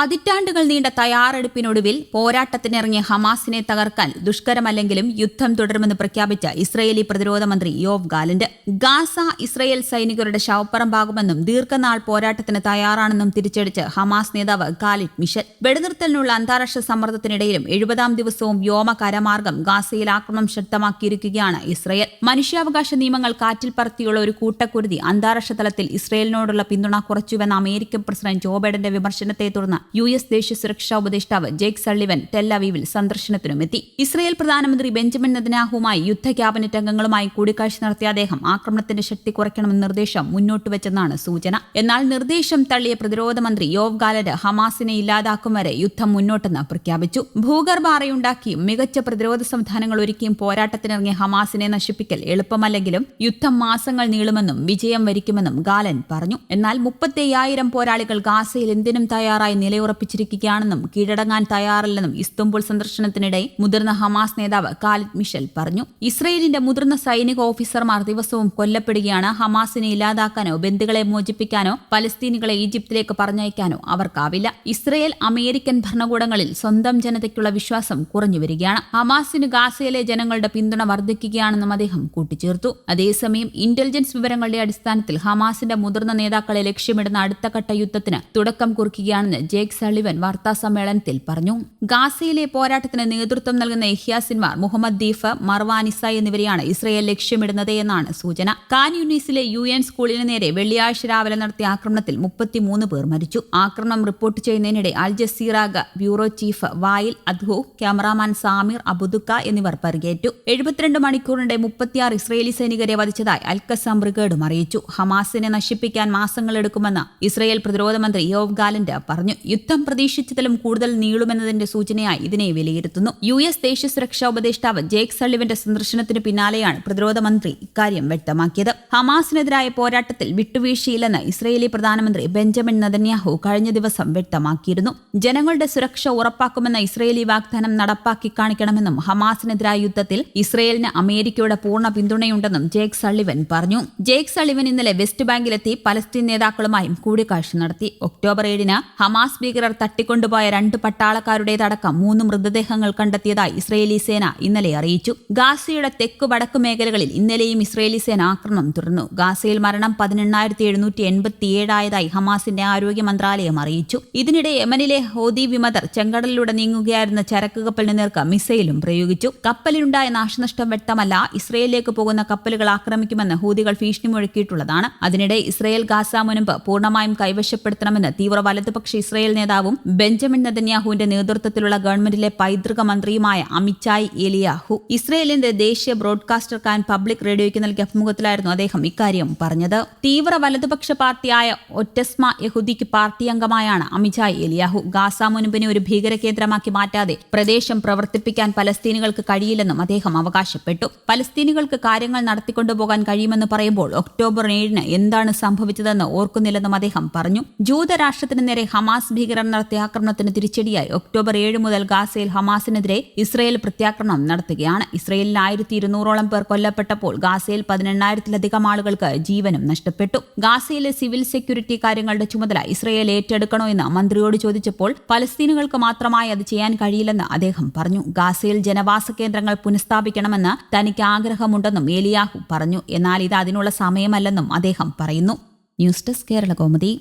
പതിറ്റാണ്ടുകൾ നീണ്ട തയ്യാറെടുപ്പിനൊടുവിൽ പോരാട്ടത്തിനിറങ്ങിയ ഹമാസിനെ തകർക്കാൻ ദുഷ്കരമല്ലെങ്കിലും യുദ്ധം തുടരുമെന്ന് പ്രഖ്യാപിച്ച ഇസ്രയേലി പ്രതിരോധ മന്ത്രി യോവ് ഗാലന്റ്. ഗാസ ഇസ്രയേൽ സൈനികരുടെ ശവപ്പറമ്പാകുമെന്നും ദീർഘനാൾ പോരാട്ടത്തിന് തയ്യാറാണെന്നും തിരിച്ചടിച്ച് ഹമാസ് നേതാവ് ഖാലിദ് മിഷൽ. വെടിനിർത്തലിനുള്ള അന്താരാഷ്ട്ര സമ്മർദ്ദത്തിനിടയിലും എഴുപതാം ദിവസവും വ്യോമ കരമാർഗം ഗാസയിൽ ആക്രമണം ശക്തമാക്കിയിരിക്കുകയാണ് ഇസ്രയേൽ. മനുഷ്യാവകാശ നിയമങ്ങൾ കാറ്റിൽ പറത്തിയുള്ള ഒരു കൂട്ടക്കുരുതി അന്താരാഷ്ട്ര തലത്തിൽ ഇസ്രയേലിനോടുള്ള പിന്തുണ കുറച്ചുവെന്ന അമേരിക്കൻ പ്രസിഡന്റ് ജോ ബൈഡന്റെ വിമർശനത്തെ തുടർന്ന് യു എസ് ദേശീയ സുരക്ഷാ ഉപദേഷ്ടാവ് ജേക്ക് സള്ളിവൻ ടെല്ലവീവിൽ സന്ദർശനത്തിനുമെത്തി ഇസ്രയേൽ പ്രധാനമന്ത്രി ബെഞ്ചമിൻ നെതന്യാഹുമായി യുദ്ധ ക്യാബിനറ്റ് അംഗങ്ങളുമായി കൂടിക്കാഴ്ച നടത്തിയ അദ്ദേഹം ആക്രമണത്തിന്റെ ശക്തി കുറയ്ക്കണമെന്ന നിർദ്ദേശം മുന്നോട്ട് വെച്ചെന്നാണ് സൂചന. എന്നാൽ നിർദ്ദേശം തള്ളിയ പ്രതിരോധ മന്ത്രി യോവ് ഗാലഡ് ഹമാസിനെ ഇല്ലാതാക്കും വരെ യുദ്ധം മുന്നോട്ടെന്ന് പ്രഖ്യാപിച്ചു. ഭൂഗർഭ അറയുണ്ടാക്കിയും മികച്ച പ്രതിരോധ സംവിധാനങ്ങൾ ഒരുക്കിയും പോരാട്ടത്തിനിറങ്ങിയ ഹമാസിനെ നശിപ്പിക്കൽ എളുപ്പമല്ലെങ്കിലും യുദ്ധം മാസങ്ങൾ നീളുമെന്നും വിജയം വരിക്കുമെന്നും ഗാലൻ പറഞ്ഞു. എന്നാൽ മുപ്പത്തയ്യായിരം പോരാളികൾ ഗാസയിൽ എന്തിനും തയ്യാറായി നിലയുറപ്പിച്ചിരിക്കുകയാണെന്നും കീഴടങ്ങാൻ തയ്യാറല്ലെന്നും ഇസ്തംബുൾ സന്ദർശനത്തിനിടെ മുതിർന്ന ഹമാസ് നേതാവ് കാലിദ് മിഷൽ പറഞ്ഞു. ഇസ്രയേലിന്റെ മുതിർന്ന സൈനിക ഓഫീസർമാർ ദിവസവും കൊല്ലപ്പെടുകയാണ് ഹമാസിനെ ഇല്ലാതാക്കാനോ ബന്ധുക്കളെ മോചിപ്പിക്കാനോ പലസ്തീനികളെ ഈജിപ്തിലേക്ക് പറഞ്ഞയക്കാനോ അവർക്കാവില്ല. ഇസ്രയേൽ അമേരിക്കൻ ഭരണകൂടങ്ങളിൽ സ്വന്തം ജനതയ്ക്കുള്ള വിശ്വാസം കുറഞ്ഞുവരികയാണ് ഹമാസിന് ഗാസയിലെ ജനങ്ങളുടെ പിന്തുണ വർദ്ധിക്കുകയാണെന്നും അദ്ദേഹം കൂട്ടിച്ചേർത്തു. അതേസമയം ഇന്റലിജൻസ് വിവരങ്ങളുടെ അടിസ്ഥാനത്തിൽ ഹമാസിന്റെ മുതിർന്ന നേതാക്കളെ ലക്ഷ്യമിടുന്ന അടുത്ത ഘട്ട യുദ്ധത്തിന് തുടക്കം കുറിക്കുകയാണെന്ന് ജേക്ക് സള്ളിവൻ വാർത്താ സമ്മേളനത്തിൽ പറഞ്ഞു. ഗാസയിലെ പോരാട്ടത്തിന് നേതൃത്വം നൽകുന്ന യഹ്യ സിൻമാർ മുഹമ്മദ് ദീഫ് മർവാനിസ എന്നിവരെയാണ് ഇസ്രയേൽ ലക്ഷ്യമിടുന്നത് എന്നാണ് സൂചന. കാൻ യൂണീസിലെ യു എൻ സ്കൂളിന് നേരെ വെള്ളിയാഴ്ച രാവിലെ നടത്തിയ ആക്രമണത്തിൽ മുപ്പത്തിമൂന്ന് പേർ മരിച്ചു. ആക്രമണം റിപ്പോർട്ട് ചെയ്യുന്നതിനിടെ അൽ ജസീറ ബ്യൂറോ ചീഫ് വായിൽ അദ്ഹു ക്യാമറാമാൻ സാമിർ അബുദുക്ക എന്നിവർ പരിക്കേറ്റു. എഴുപത്തിരണ്ട് മണിക്കൂറിനിടെ മുപ്പത്തിയാറ് ഇസ്രയേലി സൈനികരെ വധിച്ചതായി അൽക്കസാം ബ്രിഗേഡും അറിയിച്ചു. ഹമാസിനെ നശിപ്പിക്കാൻ മാസങ്ങളെടുക്കുമെന്ന് ഇസ്രയേൽ പ്രതിരോധ മന്ത്രി യോവ് ഗാലന്റ് പറഞ്ഞു. യുദ്ധം പ്രതീക്ഷിച്ചതിലും കൂടുതൽ നീളുമെന്നതിന്റെ സൂചനയായി ഇതിനെ വിലയിരുത്തുന്നു. യു എസ് ദേശീയ സുരക്ഷാ ഉപദേഷ്ടാവ് ജേക്ക് സള്ളിവന്റെ സന്ദർശനത്തിന് പിന്നാലെയാണ് പ്രതിരോധ മന്ത്രി ഇക്കാര്യം വ്യക്തമാക്കിയത്. ഹമാസിനെതിരായ പോരാട്ടത്തിൽ വിട്ടുവീഴ്ചയില്ലെന്ന് ഇസ്രയേലി പ്രധാനമന്ത്രി ബെഞ്ചമിൻ നദന്യാഹു കഴിഞ്ഞ ദിവസം വ്യക്തമാക്കിയിരുന്നു. ജനങ്ങളുടെ സുരക്ഷ ഉറപ്പാക്കുമെന്ന ഇസ്രയേലി വാഗ്ദാനം നടപ്പാക്കി കാണിക്കണമെന്നും ഹമാസിനെതിരായ യുദ്ധത്തിൽ ഇസ്രയേലിന് അമേരിക്കയുടെ പൂർണ പിന്തുണയുണ്ടെന്നും ജേക്ക് സള്ളിവൻ പറഞ്ഞു. ജേക്ക് സള്ളിവൻ ഇന്നലെ വെസ്റ്റ് ബാങ്കിലെത്തി പലസ്തീൻ നേതാക്കളുമായും കൂടിക്കാഴ്ച നടത്തി. ഒക്ടോബർ ഏഴിന് ഹമാസ് ഭീകരർ തട്ടിക്കൊണ്ടുപോയ രണ്ട് പട്ടാളക്കാരുടേതടക്കം മൂന്ന് മൃതദേഹങ്ങൾ കണ്ടെത്തിയതായി ഇസ്രയേലി സേന ഇന്നലെ അറിയിച്ചു. ഗാസയുടെ തെക്കു വടക്ക് മേഖലകളിൽ ഇന്നലെയും ഇസ്രയേലി സേന ആക്രമണം തുടർന്നു. ഗാസയിൽ മരണം പതിനെണ്ണായിരത്തി എഴുന്നൂറ്റി എൺപത്തിയേഴായതായി ഹമാസിന്റെ ആരോഗ്യ മന്ത്രാലയം അറിയിച്ചു. ഇതിനിടെ യമനിലെ ഹോദി വിമതർ ചെങ്കടലിലൂടെ നീങ്ങുകയായിരുന്ന ചരക്ക് കപ്പലിന് നേർക്ക് മിസൈലും പ്രയോഗിച്ചു. കപ്പലിലുണ്ടായ നാശനഷ്ടം വ്യക്തമല്ല. ഇസ്രയേലിലേക്ക് പോകുന്ന കപ്പലുകൾ ആക്രമിക്കുമെന്ന് ഹൂതികൾ ഭീഷണി മുഴക്കിയിട്ടുള്ളതാണ് അതിനിടെ ഇസ്രയേൽ ഗാസ മുൻപ് പൂർണമായും കൈവശപ്പെടുത്തണമെന്ന് തീവ്ര വലതുപക്ഷ ഇസ്രയേൽ നേതാവും ബെഞ്ചമിൻ നെതന്യാഹുവിന്റെ നേതൃത്വത്തിലുള്ള ഗവൺമെന്റിലെ പൈതൃക മന്ത്രിയുമായ അമിച്ചായ് എലിയാഹു. ഇസ്രയേലിന്റെ ദേശീയ ബ്രോഡ്കാസ്റ്റർ കാൻ പബ്ലിക് റേഡിയോയ്ക്ക് നൽകിയ അഭിമുഖത്തിലായിരുന്നു അദ്ദേഹം ഇക്കാര്യം പറഞ്ഞത്. തീവ്ര വലതുപക്ഷ പാർട്ടിയായ ഒറ്റസ്മ യഹുദിക്ക് പാർട്ടി അംഗമായാണ് അമിച്ചായ് എലിയാഹു. ഗാസ മുൻപിനെ ഒരു ഭീകര കേന്ദ്രമാക്കി മാറ്റാതെ പ്രദേശം പ്രവർത്തിപ്പിക്കാൻ പലസ്തീനുകൾക്ക് കഴിയില്ലെന്നും അദ്ദേഹം അവകാശപ്പെട്ടു. പലസ്തീനുകൾക്ക് കാര്യങ്ങൾ നടത്തിക്കൊണ്ടുപോകാൻ കഴിയുമെന്ന് പറയുമ്പോൾ ഒക്ടോബർ ഏഴിന് എന്താണ് സംഭവിച്ചതെന്ന് ഓർക്കുന്നില്ലെന്നും അദ്ദേഹം പറഞ്ഞു. ജൂതരാഷ്ട്രത്തിന് നേരെ ഹമാസ് ഭീകരർ നടത്തിയ ആക്രമണത്തിന് തിരിച്ചടിയായി. ഒക്ടോബർ ഏഴ് മുതൽ ഗാസയിൽ ഹമാസിനെതിരെ ഇസ്രയേൽ പ്രത്യാക്രമണം നടത്തുകയാണ്. ഇസ്രയേലിൽ ആയിരത്തി ഇരുന്നൂറോളം പേർ കൊല്ലപ്പെട്ടപ്പോൾ ഗാസയിൽ പതിനെണ്ണായിരത്തിലധികം ആളുകൾക്ക് ജീവനും നഷ്ടപ്പെട്ടു. ഗാസയിലെ സിവിൽ സെക്യൂരിറ്റി കാര്യങ്ങളുടെ ചുമതല ഇസ്രയേൽ ഏറ്റെടുക്കണോ എന്ന് മന്ത്രിയോട് ചോദിച്ചപ്പോൾ പലസ്തീനുകൾക്ക് മാത്രമായി അത് ചെയ്യാൻ കഴിയില്ലെന്ന് അദ്ദേഹം പറഞ്ഞു. ഗാസയിൽ ജനവാസ കേന്ദ്രങ്ങൾ പുനഃസ്ഥാപിക്കണമെന്ന് തനിക്ക് ആഗ്രഹമുണ്ടെന്നും ഏലിയാഹു പറഞ്ഞു. എന്നാൽ ഇത് അതിനുള്ള സമയമല്ലെന്നും അദ്ദേഹം പറയുന്നു. News desk Kerala കോമതി